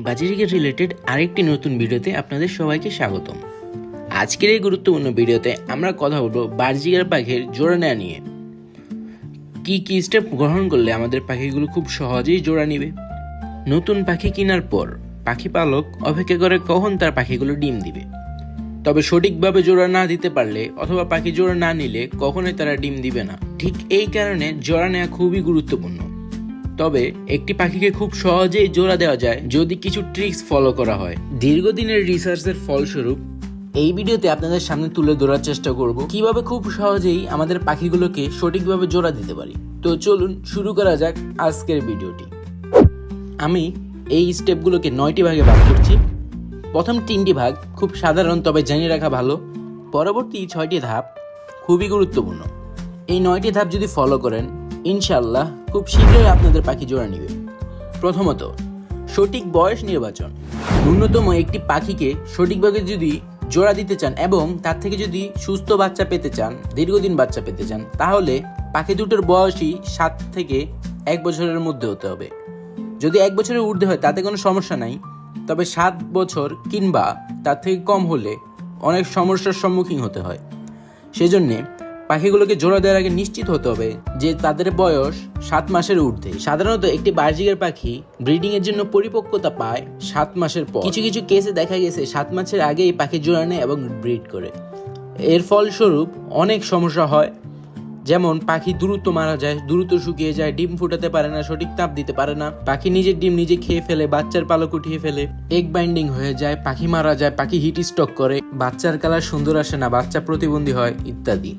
বাজিরিকের related আরেকটি নতুন ভিডিওতে আপনাদের সবাইকে স্বাগতম। আজকের এই গুরুত্বপূর্ণ ভিডিওতে আমরা কথা বলব বার্জিকার পাখির জোড়া নেওয়া নিয়ে। কি কি স্টেপ গ্রহণ করলে আমাদের পাখিগুলো খুব সহজেই জোড়া নিবে? নতুন পাখি কেনার পর পাখি পালক অপেক্ষা করে কখন তার পাখিগুলো ডিম দিবে? তবে সঠিকভাবে জোড়া না দিতে পারলে অথবা পাখি জোড়া না নিলে কখনোই তারা ডিম দিবে না। ঠিক এই কারণে জোড়া নেওয়া খুবই গুরুত্বপূর্ণ। তবে একটি পাখিকে খুব সহজেই জোড়া দেওয়া যায় যদি কিছু ট্রিক্স ফলো করা হয়। দীর্ঘদিনের রিসার্চের ফলস্বরূপ, এই ভিডিওতে আপনাদের সামনে তুলে ধরার চেষ্টা করব কীভাবে খুব সহজেই আমাদের পাখিগুলোকে সঠিকভাবে জোড়া দিতে পারি। তো চলুন শুরু করা যাক আজকের ভিডিওটি। আমি এই স্টেপগুলোকে নয়টি ভাগে ভাগ করছি। প্রথম তিনটি ভাগ খুব সাধারণ তবে জেনে রাখা ভালো। পরবর্তী ছয়টি ধাপ খুবই গুরুত্বপূর্ণ। এই নয়টি ধাপ যদি ফলো করেন ইনশাল্লাহ খুব শীঘ্রই আপনাদের পাখি জোড়া নেবে। প্রথমত, সঠিক বয়স নির্বাচন। ন্যূনতম একটি পাখিকে সঠিকভাবে যদি জোড়া দিতে চান এবং তার থেকে যদি সুস্থ বাচ্চা পেতে চান, দীর্ঘদিন বাচ্চা পেতে চান, তাহলে পাখি দুটোর বয়সই সাত থেকে এক বছরের মধ্যে হতে হবে। যদি এক বছরের ঊর্ধ্বে হয়, তাতে কোনো সমস্যা নাই। তবে সাত বছর কিংবা তার থেকে কম হলে অনেক সমস্যার সম্মুখীন হতে হয়। সেজন্যে পাখিগুলোকে জোড়া দেওয়ার আগে নিশ্চিত হতে হবে যে তাদের বয়স সাত মাসের ঊর্ধ্বে। সাধারণত একটি বার্জিকের পাখি ব্রিডিং এর জন্য পরিপক্কতা পায় সাত মাসের পর। কিছু কিছু কেসে দেখা গেছে সাত মাসের আগেই পাখি জোড়া নেয় এবং ব্রিড করে। এর ফলস্বরূপ অনেক সমস্যা হয়। যেমন, পাখি দ্রুত মারা যায়, দ্রুত শুকিয়ে যায়, ডিম ফুটাতে পারে না, সঠিক তাপ দিতে পারে না, পাখি নিজের ডিম নিজে খেয়ে ফেলে, বাচ্চার পালক উঠিয়ে ফেলে এগ বাইন্ডিং হয়ে যায়, পাখি মারা যায়, পাখি হিট স্টক করে, বাচ্চার কালার সুন্দর আসে না, বাচ্চা প্রতিবন্ধী হয়, ইত্যাদি।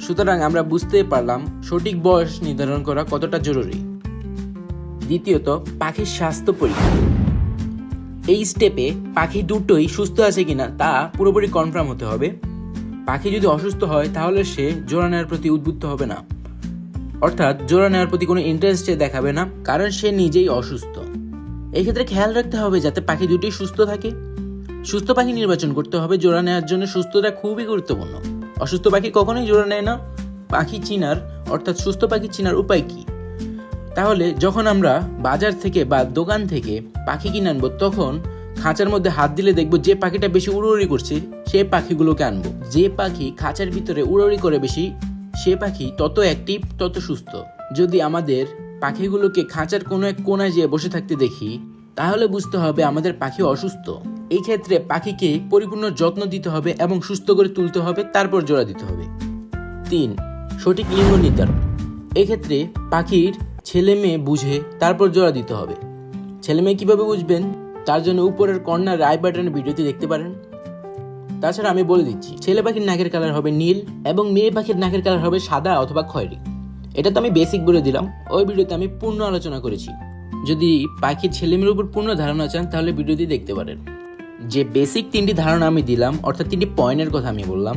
সুতরাং আমরা বুঝতেই পারলাম সঠিক বয়স নির্ধারণ করা কতটা জরুরি। দ্বিতীয়ত, পাখির স্বাস্থ্য পরীক্ষা। এই স্টেপে পাখি দুটোই সুস্থ আছে কিনা তা পুরোপুরি কনফার্ম হতে হবে। পাখি যদি অসুস্থ হয়, তাহলে সে জোড়া নেওয়ার প্রতি উদ্বুদ্ধ হবে না। অর্থাৎ জোড়া নেওয়ার প্রতি কোনো ইন্টারেস্ট দেখাবে না, কারণ সে নিজেই অসুস্থ। এই ক্ষেত্রে খেয়াল রাখতে হবে যাতে পাখি দুটি সুস্থ থাকে। সুস্থ পাখি নির্বাচন করতে হবে জোড়া নেওয়ার জন্য সুস্থতা খুবই গুরুত্বপূর্ণ। অসুস্থ পাখি কখনোই জোড়া নেয় না। পাখি চিনার, অর্থাৎ সুস্থ পাখি চিনার উপায় কি? তাহলে যখন আমরা বাজার থেকে বা দোকান থেকে পাখি কিনে আনব, তখন খাঁচার মধ্যে হাত দিলে দেখব যে পাখিটা বেশি উড়োড়ি করছে সেই পাখিগুলোকে আনব। যে পাখি খাঁচার ভিতরে উড়োড়ি করে বেশি, সে পাখি তত অ্যাক্টিভ তত সুস্থ। যদি আমাদের পাখিগুলোকে খাঁচার কোনো এক কোনায় যেয়ে বসে থাকতে দেখি, তাহলে বুঝতে হবে আমাদের পাখি অসুস্থ। এই ক্ষেত্রে পাখিকে পরিপূর্ণ যত্ন দিতে হবে এবং সুস্থ করে তুলতে হবে, তারপর জোড়া দিতে হবে। তিন, সঠিক লিঙ্গ নির্ধারণ। এক্ষেত্রে পাখির ছেলে মেয়ে বুঝে তারপর জোড়া দিতে হবে। ছেলে মেয়ে কীভাবে বুঝবেন? তার জন্য উপরের কর্নার আই বাটনের ভিডিওটি দেখতে পারেন। তাছাড়া আমি বলে দিচ্ছি, ছেলে পাখির নাকের কালার হবে নীল এবং মেয়ে পাখির নাকের কালার হবে সাদা অথবা খয়েরি। এটা তো আমি বেসিক বলে দিলাম, ওই ভিডিওতে আমি পূর্ণ আলোচনা করেছি। যদি পাখির ছেলে মেয়ের উপর পূর্ণ ধারণা চান, তাহলে ভিডিওটি দেখতে পারেন। যে বেসিক তিনটি ধারণা আমি দিলাম, অর্থাৎ তিনটি পয়েন্টের কথা আমি বললাম,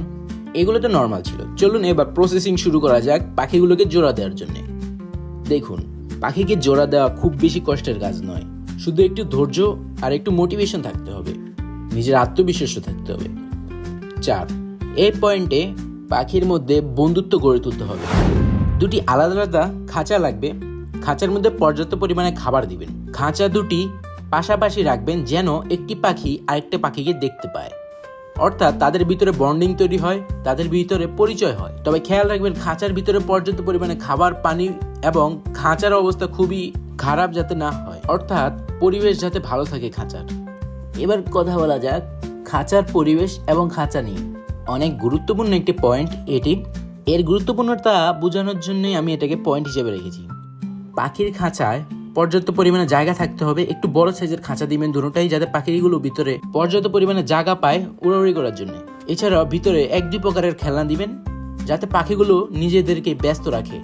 এগুলো তো নর্মাল ছিল। চলুন এবার প্রসেসিং শুরু করা যাক পাখিগুলোকে জোড়া দেওয়ার জন্য। দেখুন, পাখিকে জোড়া দেওয়া খুব বেশি কষ্টের কাজ নয়। শুধু একটু ধৈর্য আর একটু মোটিভেশন থাকতে হবে। নিজের আত্মবিশ্বাসও থাকতে হবে। চার এই পয়েন্টে পাখির মধ্যে বন্ধুত্ব গড়ে তুলতে হবে। দুটি আলাদা আলাদা খাঁচা লাগবে। খাঁচার মধ্যে পর্যাপ্ত পরিমাণে খাবার দিবেন। খাঁচা দুটি পাশাপাশি রাখবেন যেন একটি পাখি আরেকটা পাখিকে দেখতে পায়। অর্থাৎ তাদের ভিতরে বন্ডিং তৈরি হয়, তাদের ভিতরে পরিচয় হয়। তবে খেয়াল রাখবেন, খাঁচার ভিতরে পর্যাপ্ত পরিমাণে খাবার, পানি এবং খাঁচার অবস্থা খুবই খারাপ যাতে না হয়। অর্থাৎ পরিবেশ যাতে ভালো থাকে খাঁচার। এবার কথা বলা যাক খাঁচার পরিবেশ এবং খাঁচা নিয়ে। অনেক গুরুত্বপূর্ণ একটি পয়েন্ট এটি। এর গুরুত্বপূর্ণতা বোঝানোর জন্যই আমি এটাকে পয়েন্ট হিসেবে রেখেছি। পাখির খাঁচায় পর্যাপ্ত পরিমাণে জায়গা থাকতে হবে, একটু বড় সাইজের খাঁচা দিবেন দুটোটাই যাতে পাখিগুলো ভিতরে পর্যাপ্ত পরিমাণে জায়গা পায় উড়াউড়ি করার জন্য। এছাড়াও ভিতরে এক দুই প্রকারের খেলনা দিবেন, যাতে পাখিগুলো নিজেদেরকে ব্যস্ত রাখে।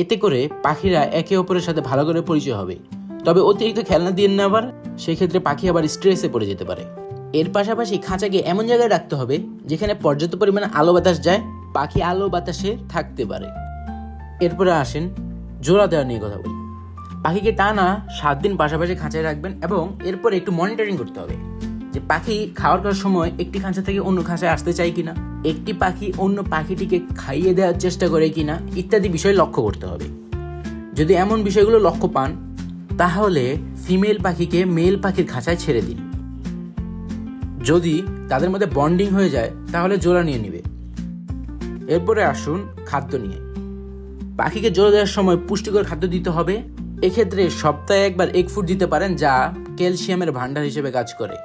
এতে করে পাখিরা একে অপরের সাথে ভালো করে পরিচয় হবে। তবে অতিরিক্ত খেলনা দিয়ে না আবার সেক্ষেত্রে পাখি আবার স্ট্রেসে পড়ে যেতে পারে। এর পাশাপাশি খাঁচাকে এমন জায়গায় রাখতে হবে, যেখানে পর্যাপ্ত পরিমাণে আলো বাতাস যায়, পাখি আলো বাতাসে থাকতে পারে। এরপরে আসেন জোড়া দেওয়া নিয়ে কথা বলি। পাখিকে টানা সাত দিন পাশাপাশি খাঁচায় রাখবেন এবং এরপরে একটু মনিটরিং করতে হবে যে পাখি খাওয়ার করার সময় একটি খাঁচা থেকে অন্য খাঁচায় আসতে চায় কিনা, একটি পাখি অন্য পাখিটিকে খাইয়ে দেওয়ার চেষ্টা করে কিনা ইত্যাদি বিষয় লক্ষ্য করতে হবে। যদি এমন বিষয়গুলো লক্ষ্য পান, তাহলে ফিমেল পাখিকে মেল পাখির খাঁচায় ছেড়ে দিন। যদি তাদের মধ্যে বন্ডিং হয়ে যায়, তাহলে জোড়া নিয়ে নিবে। এরপরে আসুন খাদ্য নিয়ে। পাখিকে জোড়া দেওয়ার সময় পুষ্টিকর খাদ্য দিতে হবে এক্ষেত্রে সপ্তাহে একবার এক ফুড দিতে পারেন যা ক্যালসিয়ামের ভান্ডার হিসেবে কাজ করে।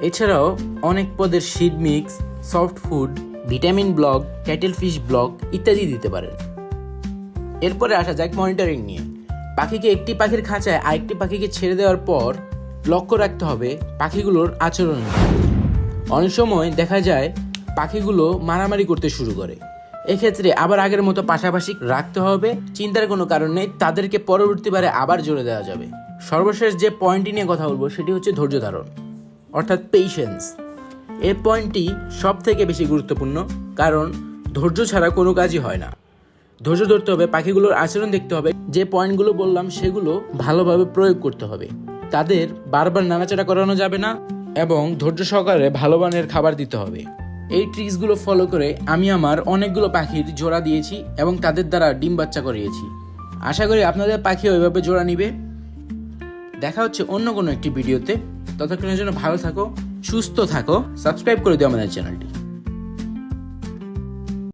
এছাড়াও অনেক পদের seed mix, soft food, vitamin block cattle fish block ইত্যাদি দিতে পারেন। এরপরে আসা যাক মনিটরিং নিয়ে। পাখিকে একটি পাখির খাঁচায় আরেকটি পাখিকে ছেড়ে দেওয়ার পর লক্ষ্য রাখতে হবে পাখিগুলোর আচরণ। অনেক সময় দেখা যায় পাখিগুলো মারামারি করতে শুরু করে। এক্ষেত্রে আবার আগের মতো পাশাপাশি রাখতে হবে। চিন্তার কোনো কারণ নেই। তাদেরকে পরবর্তীবারে আবার জোরে দেওয়া যাবে। সর্বশেষ যে পয়েন্টটি নিয়ে কথা বলব, সেটি হচ্ছে ধৈর্য ধারণ, অর্থাৎ পেশেন্স এই পয়েন্টটি সব থেকে বেশি গুরুত্বপূর্ণ, কারণ ধৈর্য ছাড়া কোনো কাজই হয় না। ধৈর্য ধরতে হবে, পাখিগুলোর আচরণ দেখতে হবে। যে পয়েন্টগুলো বললাম, সেগুলো ভালোভাবে প্রয়োগ করতে হবে। তাদের বারবার নাড়াচাড়া করানো যাবে না এবং ধৈর্য সহকারে ভালো মানের খাবার দিতে হবে। এই ট্রিক্সগুলো ফলো করে আমি আমার অনেকগুলো পাখির জোড়া দিয়েছি এবং তাদের দ্বারা ডিম বাচ্চা করিয়েছি। আশা করি আপনাদের পাখি ওইভাবে জোড়া নিবে। দেখা হচ্ছে অন্য কোনো একটি ভিডিওতে ততক্ষণের জন্য ভালো থাকো, সুস্থ থাকো সাবস্ক্রাইব করে দিও আমাদের চ্যানেলটি